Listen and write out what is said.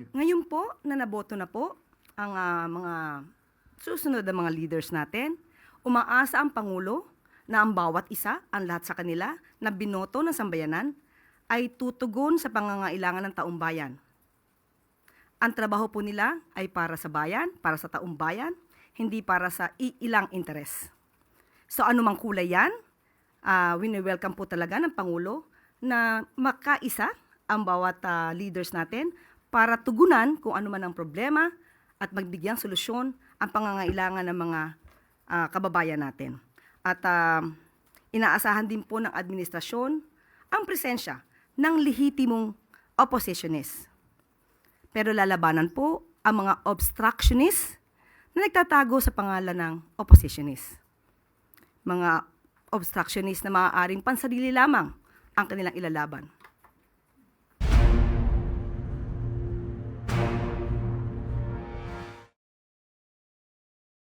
you. Ngayon po, na naboto na po ang ah, mga susunod na mga leaders natin, umaasa ang Pangulo na ang bawat isa, ang lahat sa kanila, na binoto ng sambayanan, ay tutugon sa pangangailangan ng taong bayan. Ang trabaho po nila ay para sa bayan, para sa taong bayan, hindi para sa iilang interes. So anumang kulay yan, uh, welcome po talaga ng Pangulo na makaisa ang bawat ah, leaders natin para tugunan kung ano man ang problema at magbigyang solusyon ang pangangailangan ng mga ah, kababayan natin. At ah, inaasahan din po ng administrasyon ang presensya ng lehitimong oppositionist. Pero lalabanan po ang mga obstructionist na nagtatago sa pangalan ng oppositionist. Mga obstructionist na maaaring pansarili lamang ang kanilang ilalaban.